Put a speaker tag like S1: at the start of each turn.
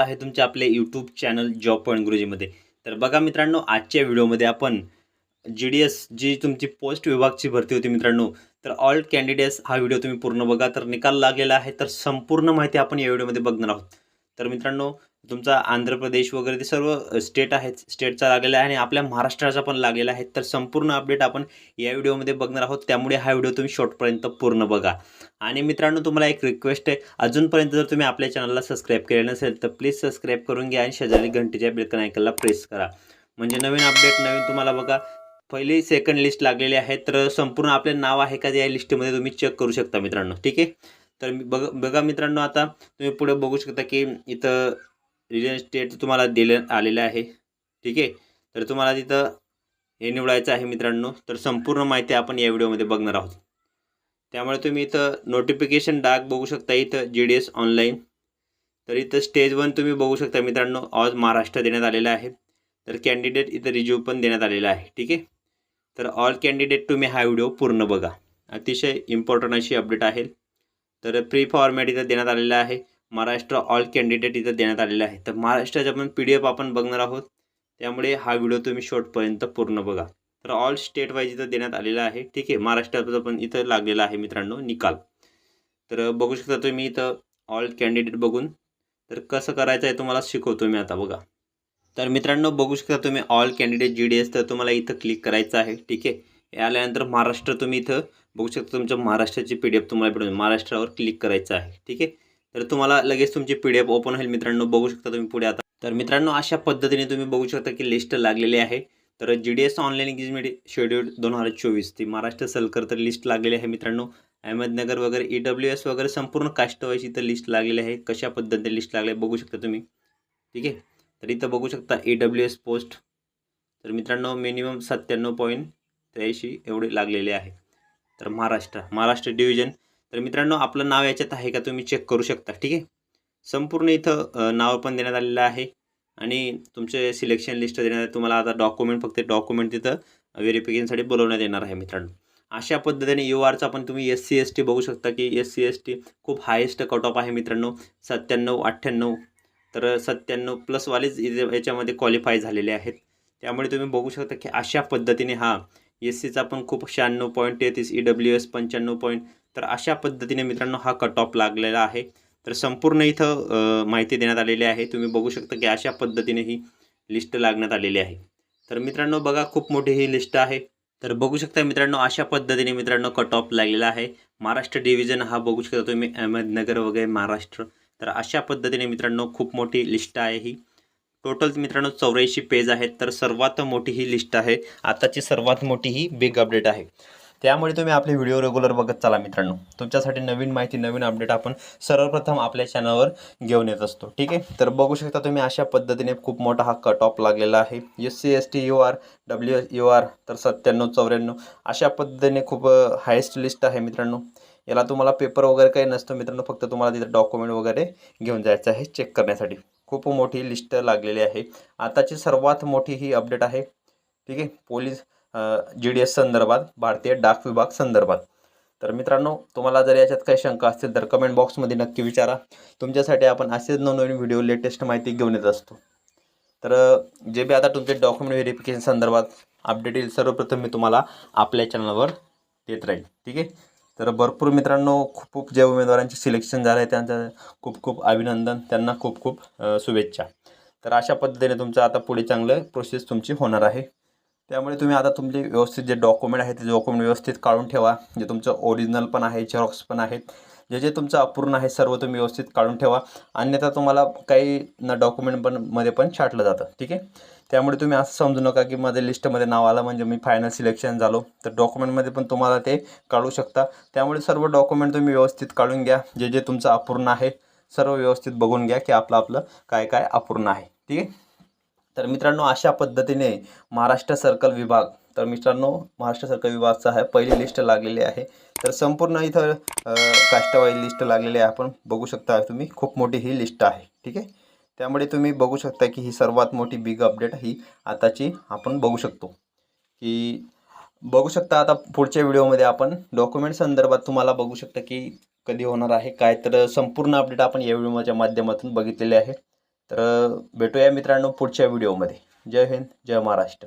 S1: आहे तुमचे आपले यूट्यूब चॅनल जॉब पॉईंट गुरुजीमध्ये तर बघा मित्रांनो आजच्या व्हिडिओमध्ये आपण जी डी एस जी तुमची पोस्ट विभागची भरती होती मित्रांनो तर ऑल कॅन्डिडेट्स हा व्हिडिओ तुम्ही पूर्ण बघा. तर निकाल लागलेला आहे तर संपूर्ण माहिती आपण या व्हिडिओमध्ये बघणार आहोत. तर मित्रांनो तुमचा आंध्र प्रदेश वगैरे ते सर्व स्टेट आहेत. स्टेटचा लागलेला आहे आणि आपल्या महाराष्ट्राचा पण लागलेला आहे. तर संपूर्ण अपडेट आपण या व्हिडिओमध्ये बघणार आहोत. त्यामुळे हा व्हिडिओ तुम्ही शॉर्टपर्यंत पूर्ण बघा. आणि मित्रांनो तुम्हाला एक रिक्वेस्ट आहे. अजूनपर्यंत जर तुम्ही आपल्या चॅनलला सबस्क्राईब केलं नसेल तर प्लीज सबस्क्राईब करून घ्या आणि शेजारी घंटेच्या बेलकन ऐकायला प्रेस करा. म्हणजे नवीन अपडेट नवीन तुम्हाला बघा पहिली सेकंड लिस्ट लागलेली आहे. तर संपूर्ण आपले नाव आहे का या लिस्टमध्ये तुम्ही चेक करू शकता मित्रांनो. ठीक आहे? तर मी बघ बघा मित्रांनो आता तुम्ही पुढे बघू शकता की इथं रिअल इस्टेट तुम्हाला दिलं आलेलं आहे. ठीक आहे? तर तुम्हाला तिथं हे निवडायचं आहे मित्रांनो. तर संपूर्ण माहिती आपण या व्हिडिओमध्ये बघणार आहोत. त्यामुळे तुम्ही इथं नोटिफिकेशन डाक बघू शकता इथं जी डी एस ऑनलाईन तर इथं स्टेज वन तुम्ही बघू शकता मित्रांनो ऑज महाराष्ट्र देण्यात आलेला आहे. तर कॅन्डिडेट इथं रिज्यू पण देण्यात आलेला आहे. ठीक आहे? तर ऑल कॅन्डिडेट तुम्ही हा व्हिडिओ पूर्ण बघा. अतिशय इम्पॉर्टंट अशी अपडेट आहे. तर प्री फॉर्मॅट इथं देण्यात आलेलं आहे. महाराष्ट्र ऑल कॅन्डिडेट इथं देण्यात आलेलं आहे. तर महाराष्ट्राचा पण पी डी एफ आपण बघणार आहोत. त्यामुळे हा व्हिडिओ तुम्ही शॉर्टपर्यंत पूर्ण बघा. तर ऑल स्टेट वाईज इथं देण्यात आलेलं आहे. ठीक आहे? महाराष्ट्राचं पण इथं लागलेला आहे मित्रांनो निकाल. तर बघू शकता तुम्ही इथं ऑल कॅन्डिडेट बघून. तर कसं करायचं आहे तुम्हाला शिकवतो मी आता बघा. तर मित्रांनो बघू शकता तुम्ही all candidate G D S तर तुम्हाला इथं क्लिक करायचं आहे. ठीक आहे? आल्यानंतर महाराष्ट्र तुम्ही इथं बघू शकता तुमच्या महाराष्ट्राची पी डी एफ तुम्हाला भेटून महाराष्ट्रावर क्लिक करायचं आहे. ठीक आहे? तर तुम्हाला लगेच तुमची पी डी एफ ओपन होईल. मित्रांनो बघू शकता तुम्ही पुढे आता. तर मित्रांनो अशा पद्धतीने तुम्ही बघू शकता की लिस्ट लागलेली आहे. तर G D S online engagement schedule दोन हजार चोवीस. ती महाराष्ट्र सलकर तर लिस्ट लागलेली आहे मित्रांनो. अहमदनगर वगैरे ई डब्ल्यू एस वगैरे संपूर्ण काष्टवाईची इथं लिस्ट लागलेली आहे. कशा पद्धतीने लिस्ट लागले बघू शकता तुम्ही. ठीक आहे? तर इथं बघू शकता ई डब्ल्यू एस पोस्ट तर मित्रांनो मिनिमम सत्त्याण्णव पॉईंट त्र्याऐंशी एवढे लागलेले आहे. तर महाराष्ट्र महाराष्ट्र डिव्हिजन तर मित्रांनो आपलं नाव याच्यात आहे का तुम्ही चेक करू शकता ठीक आहे? संपूर्ण इथं नाव पण देण्यात आलेलं आहे. आणि तुमचे सिलेक्शन लिस्ट देण्यात आहे. तुम्हाला आता डॉक्युमेंट फक्त डॉक्युमेंट तिथं व्हेरिफिकेशनसाठी बोलवण्यात येणार आहे मित्रांनो. अशा पद्धतीने यू आरचा पण तुम्ही एस सी एस टी बघू शकता की एस सी एस टी खूप हायेस्ट कट ऑफ आहे मित्रांनो. सत्त्याण्णव अठ्ठ्याण्णव. तर सत्त्याण्णव प्लसवालेच इथे- याच्यामध्ये क्वालिफाय झालेले आहेत. त्यामुळे तुम्ही बघू शकता की अशा पद्धतीने हा एस सीचा पण खूप शहाण्णव पॉईंट तेहतीस ई डब्ल्यू एस पंच्याण्णव पॉईंट तर अशा पद्धतीने मित्रांनो हा कट ऑफ लागलेला आहे. तर संपूर्ण इथं माहिती देण्यात आलेली आहे. तुम्ही बघू शकता की अशा पद्धतीने ही लिस्ट लागण्यात आलेली आहे. तर मित्रांनो बघा खूप मोठी ही लिस्ट आहे. तर बघू शकता मित्रांनो अशा पद्धतीने मित्रांनो कट ऑफ लागलेला आहे. महाराष्ट्र डिव्हिजन हा बघू शकता तुम्ही अहमदनगर वगैरे महाराष्ट्र. तर अशा पद्धतीने मित्रांनो खूप मोठी लिस्ट आहे ही. टोटल मित्रांनो चौऱ्याऐंशी पेज आहेत. तर सर्वात मोठी ही लिस्ट आहे. आताची सर्वात मोठी ही बिग अपडेट आहे. त्यामुळे तुम्ही आपले व्हिडिओ रेग्युलर बघत चला मित्रांनो. तुमच्यासाठी नवीन माहिती नवीन अपडेट आपण सर्वप्रथम आपल्या चॅनलवर घेऊन येत असतो. ठीक आहे? तर बघू शकता तुम्ही अशा पद्धतीने खूप मोठा हा कट ऑफ लागलेला आहे. S C S T U R W U R तर सत्त्याण्णव चौऱ्याण्णव अशा पद्धतीने खूप हायेस्ट लिस्ट आहे मित्रांनो. याला तुम्हाला पेपर वगैरे काही नसतं मित्रांनो. फक्त तुम्हाला तिथे डॉक्युमेंट वगैरे घेऊन जायचं आहे चेक करण्यासाठी. खूप मोठी लिस्ट लागलेली आहे. आताची सर्वात मोठी ही अपडेट आहे. ठीक आहे? पोलीस जी डी एस संदर्भात भारतीय डाक विभाग संदर्भात. तर मित्रांनो तुम्हाला जर याच्यात काही शंका असतील तर कमेंट बॉक्समध्ये नक्की विचारा. तुमच्यासाठी आपण असेच नवनवीन व्हिडिओ लेटेस्ट माहिती घेऊन येत असतो. तर जे बी आता तुमचे डॉक्युमेंट व्हेरिफिकेशन संदर्भात अपडेट येईल सर्वप्रथम मी तुम्हाला आपल्या चॅनलवर देत राहील. ठीक आहे? तर भरपूर मित्रांनो खूप खूप ज्या उमेदवारांचे सिलेक्शन झालं आहे त्यांचं खूप खूप अभिनंदन. त्यांना खूप खूप शुभेच्छा. तर अशा पद्धतीने तुमचं आता पुढे चांगलं प्रोसेस तुमची होणार आहे. त्यामुळे तुम्ही आता तुमचे व्यवस्थित जे डॉक्युमेंट आहे ते डॉक्युमेंट व्यवस्थित काढून ठेवा. जे तुमचं ओरिजिनल पण आहे झेरॉक्स पण आहेत. जे जे तुमचं अपूर्ण आहे सर्व तुम्ही व्यवस्थित काढून ठेवा. अन्यथा तुम्हाला काही न डॉक्युमेंट पण मध्ये पण छाटलं जातं ठीक आहे? त्यामुळे तुम्ही असं समजू नका की माझ्या लिस्टमध्ये नाव आलं म्हणजे मी फायनल सिलेक्शन झालो. तर डॉक्युमेंटमध्ये पण तुम्हाला ते काढू शकता. त्यामुळे सर्व डॉक्युमेंट तुम्ही व्यवस्थित काढून घ्या. जे जे तुमचं अपूर्ण आहे सर्व व्यवस्थित बघून घ्या की आपलं आपलं काय काय अपूर्ण आहे ठीक आहे? तर मित्रांनो अशा पद्धतीने महाराष्ट्र सर्कल विभाग तर मित्रांनो महाराष्ट्र सरकार विभागचा आहे पहिली लिस्ट लागलेली आहे. तर संपूर्ण इथं काष्टवाई लिस्ट लागलेली आहे. आपण बघू शकता तुम्ही खूप मोठी ही लिस्ट आहे. ठीक आहे? त्यामुळे तुम्ही बघू शकता की ही सर्वात मोठी बिग अपडेट ही आताची आपण बघू शकतो. की बघू शकता आता पुढच्या व्हिडिओमध्ये आपण डॉक्युमेंट संदर्भात तुम्हाला बघू शकता की कधी होणार आहे काय तर संपूर्ण अपडेट आपण या व्हिडिओच्या माध्यमातून बघितलेले आहे. तर भेटूया मित्रांनो पुढच्या व्हिडिओमध्ये जय हिंद जय महाराष्ट्र.